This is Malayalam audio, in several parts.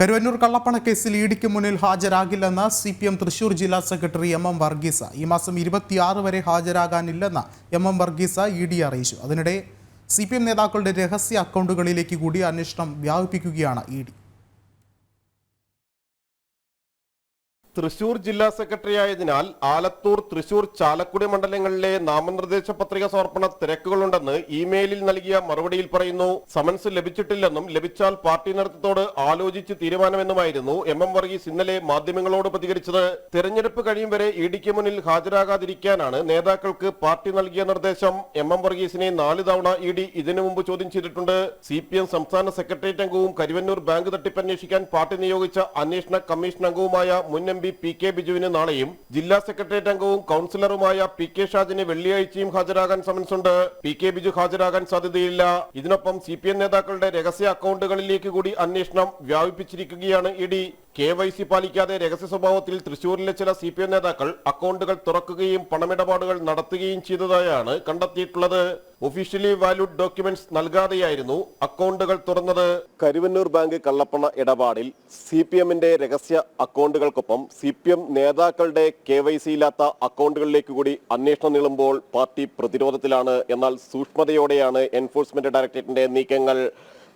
കരുവന്നൂർ കള്ളപ്പണക്കേസിൽ ഇഡിക്ക് മുന്നിൽ ഹാജരാകില്ലെന്ന് സി പി എം തൃശൂർ ജില്ലാ സെക്രട്ടറി എം എം വർഗീസ. ഈ മാസം ഇരുപത്തിയാറ് വരെ ഹാജരാകാനില്ലെന്ന് M M Varghese E D അറിയിച്ചു. അതിനിടെ സി പി എം നേതാക്കളുടെ രഹസ്യ അക്കൗണ്ടുകളിലേക്ക് കൂടി അന്വേഷണം വ്യാപിപ്പിക്കുകയാണ് ഇ ഡി. തൃശൂർ ജില്ലാ സെക്രട്ടറി ആയതിനാൽ ആലത്തൂർ തൃശൂർ ചാലക്കുടി മണ്ഡലങ്ങളിലെ നാമനിർദ്ദേശ പത്രിക സമർപ്പണ തിരക്കുകളുണ്ടെന്ന് ഇമെയിലിൽ നൽകിയ മറുപടിയിൽ പറയുന്നു. സമൻസ് ലഭിച്ചിട്ടില്ലെന്നും ലഭിച്ചാൽ പാർട്ടി നേതൃത്വത്തോട് ആലോചിച്ച് തീരുമാനമെന്നുമായിരുന്നു എം എം വർഗീസ് ഇന്നലെ മാധ്യമങ്ങളോട് പ്രതികരിച്ചത്. തെരഞ്ഞെടുപ്പ് കഴിയും വരെ ഇ ഡിക്ക് മുന്നിൽ ഹാജരാകാതിരിക്കാനാണ് നേതാക്കൾക്ക് പാർട്ടി നൽകിയ നിർദ്ദേശം. എം എം വർഗീസിനെ നാല് തവണ ഇ ഡി ഇതിനു മുമ്പ് ചോദ്യം ചെയ്തിട്ടുണ്ട്. സി പി എം സംസ്ഥാന സെക്രട്ടേറിയറ്റ് അംഗവും കരുവന്നൂർ ബാങ്ക് തട്ടിപ്പ് അന്വേഷിക്കാൻ പാർട്ടി നിയോഗിച്ച അന്വേഷണ കമ്മീഷൻ അംഗവുമായ മുൻ എം പി പി കെ ബിജുവിന് നാളെയും ജില്ലാ സെക്രട്ടേറിയറ്റ് അംഗവും കൌൺസിലറുമായ പി കെ ഷാജിന് വെള്ളിയാഴ്ചയും ഹാജരാകാൻ സമൻസുണ്ട്. പി കെ ബിജു ഹാജരാകാൻ സാധ്യതയില്ല. ഇതിനൊപ്പം സി പി എം നേതാക്കളുടെ രഹസ്യ അക്കൗണ്ടുകളിലേക്ക് കൂടി അന്വേഷണം വ്യാപിപ്പിച്ചിരിക്കുകയാണ് ഇ കെ വൈ സി പാലിക്കാതെ രഹസ്യ സ്വഭാവത്തിൽ തൃശൂരിലെ ചില സി പി എം നേതാക്കൾ അക്കൗണ്ടുകൾ തുറക്കുകയും പണമിടപാടുകൾ നടത്തുകയും ചെയ്തതായാണ് കണ്ടെത്തിയിട്ടുള്ളത്. ഒഫീഷ്യലി വാല്യൂഡ് ഡോക്യുമെന്റ്സ് നൽകാതെയായിരുന്നു അക്കൗണ്ടുകൾ തുറന്നത്. കരുവന്നൂർ ബാങ്ക് കള്ളപ്പണ ഇടപാടിൽ സി പി എമ്മിന്റെ രഹസ്യ അക്കൗണ്ടുകൾക്കൊപ്പം സി പി എം നേതാക്കളുടെ കെ വൈ സി ഇല്ലാത്ത അക്കൗണ്ടുകളിലേക്ക് കൂടി അന്വേഷണം നീളുമ്പോൾ പാർട്ടി പ്രതിരോധത്തിലാണ്. എന്നാൽ സൂക്ഷ്മതയോടെയാണ് എൻഫോഴ്സ്മെന്റ് ഡയറക്ടറേറ്റിന്റെ നീക്കങ്ങൾ.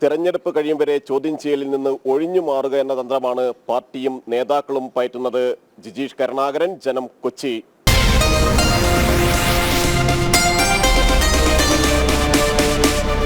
തെരഞ്ഞെടുപ്പ് കഴിയും വരെ ചോദ്യം ചെയ്യലിൽ നിന്ന് ഒഴിഞ്ഞു മാറുക എന്ന തന്ത്രമാണ് പാർട്ടിയും നേതാക്കളും പയറ്റുന്നത്. ജിജീഷ് കരുണാകരൻ ജനം കൊച്ചി.